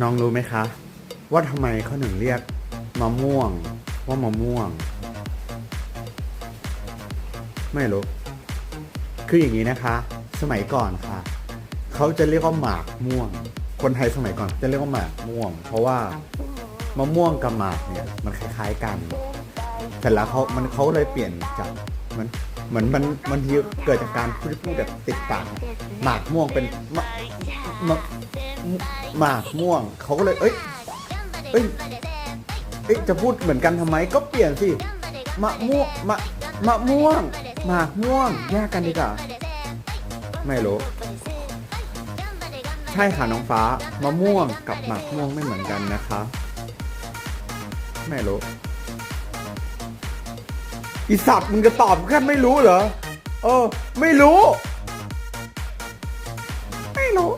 น้องรู้ไหมคะ ว่าทำไมเขาถึงเรียกมะม่วง ว่ามะม่วง ไม่รู้ คืออย่างนี้นะคะ สมัยก่อนค่ะ เขาจะเรียกว่าหมากม่วง คนไทยสมัยก่อนจะเรียกว่าหมากม่วง เพราะว่ามะม่วงกับหมากเนี่ยมันคล้าย ๆกันเสร็จแล้วเขามันเขาเลยเปลี่ยนจากมันเหมือนมันมันทีเกิดจากการพูดพูดแบบติดปากหมากม่วงเป็นมะมะ หมากม่วง เขาก็เลย เอ้ย เอ้ย เอ้ย จะพูดเหมือนกันทำไม ก็เปลี่ยนสิ มะม่วง มะ มะม่วง หมากม่วง แยกกันดีกว่า ไม่รู้ ใช่ค่ะน้องฟ้า มะม่วงกับหมากม่วงไม่เหมือนกันนะคะ ไม่รู้อีสัตว์มึงจะตอบแค่ไม่รู้เหรอ เออ ไม่รู้ ไม่รู้